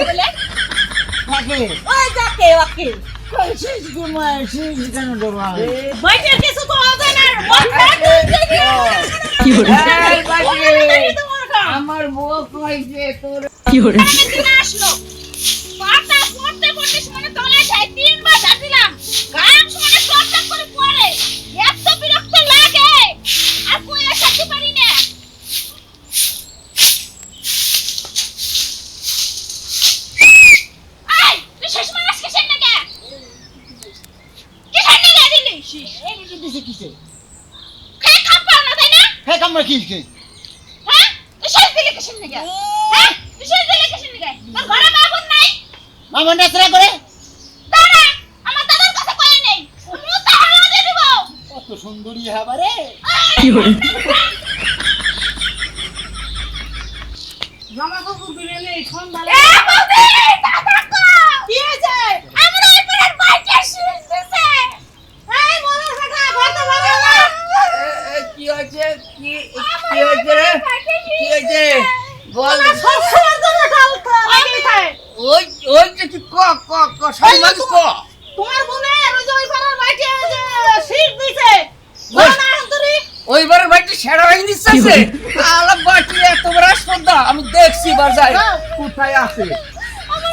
বলে? কাকে ওই যাকে ওকে শেষ ঘুমা শেষ কেন ডোবা বাইটের কিছু তো হবে না। কি আমার বউ কইছে তোর কি hore আসলো। পাটা পড়তে পড়তে তলায় যায় তিনবার ডাকিলাম গান শুনে টপটপ করে দিছে কিসে? খেয়ে খাপ পাও না তাই কি কি হ্যাঁ? কিসের হ্যাঁ? তুই শেষ কিসের নাকি তোর ঘরে মা বোন নাই? মামা নাচরা করে দাঁড়া আমার দাদার কাছে কয়ে নেই। মুখ তাহলে দিয়ে কত সুন্দরী হাবারে। কি জামা কাপড় কিনে নেই ঠান্ডা এ বৌদি দাদা কো কি হয়েছে আমার উপরের বাইকে শীষ দিছে এই বড় ফাটা কত বড় না কি হয়েছে কি কি হয়েছে রে কি হয়েছে বল সব সময় ধরে ঢালতো আমি খাই ওই যে কি ক ক ক সম্মান ক। তোমার বোনের ওই যে ওই পাড়ার দিছে। ওই- বাড়িতে সেরা হয়ে নিচ্ছে আলা বাটি এত বড় শ্রদ্ধা আমি দেখছি বাজার কোথায় আছে? আমার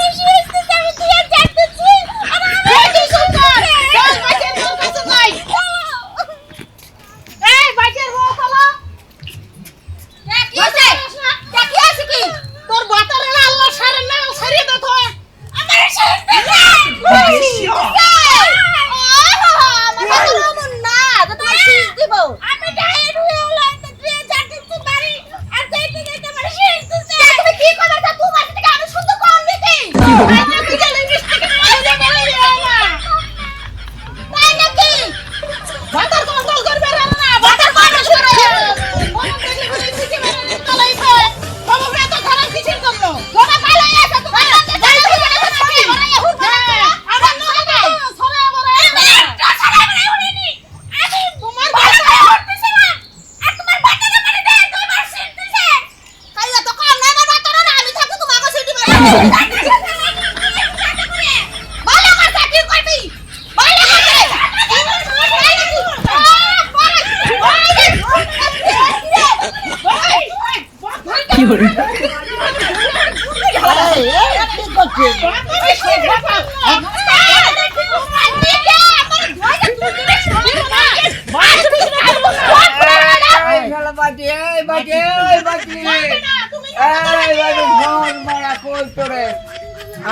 Oh,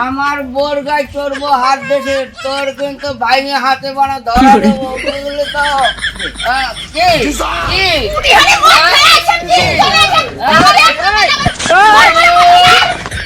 আমার বোর গাই চড়বো হাত দেশে তোর কিন্তু ভাইঙে হাতে বানা ধরা দেবো তো? হ্যাঁ, কি?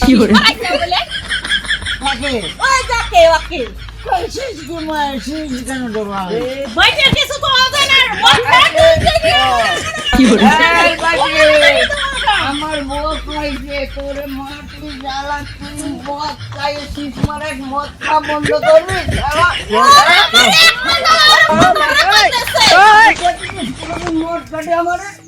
কি hore কাকে ওই যাকে ওকে কই শেষ ঘুমা শেষ কেন ডোবা বাইটের কিছু তো হবে না মনটা দেখি কি hore আমার কইছে তোরে মা তুই জ্বালা তুই মদ খাইছিস মারে মদ খা বন্ধ করবি মদ খাটে আমারে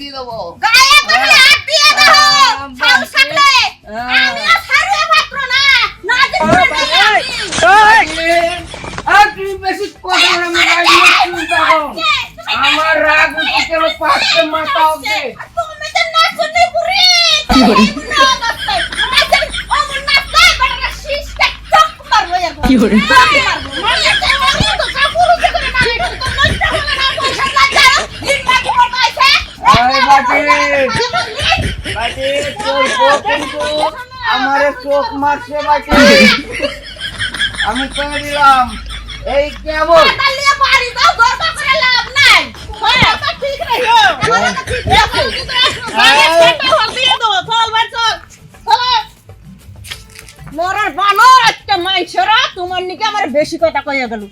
দিয়ে দেবো। গায়ে হ্যাঁ। হ্যাঁ, হ্যাঁ, আমি আর ছাড়বে আমার রাগ উঠে গেল পাঁচটা মাথা কি করি আমারে চোখ মারছে বাটি আমি কয়ে দিলাম এই কেবল মরার বানর একটা মাইছরা তোমার নিকে আমার বেশি কথা কইয়া গেল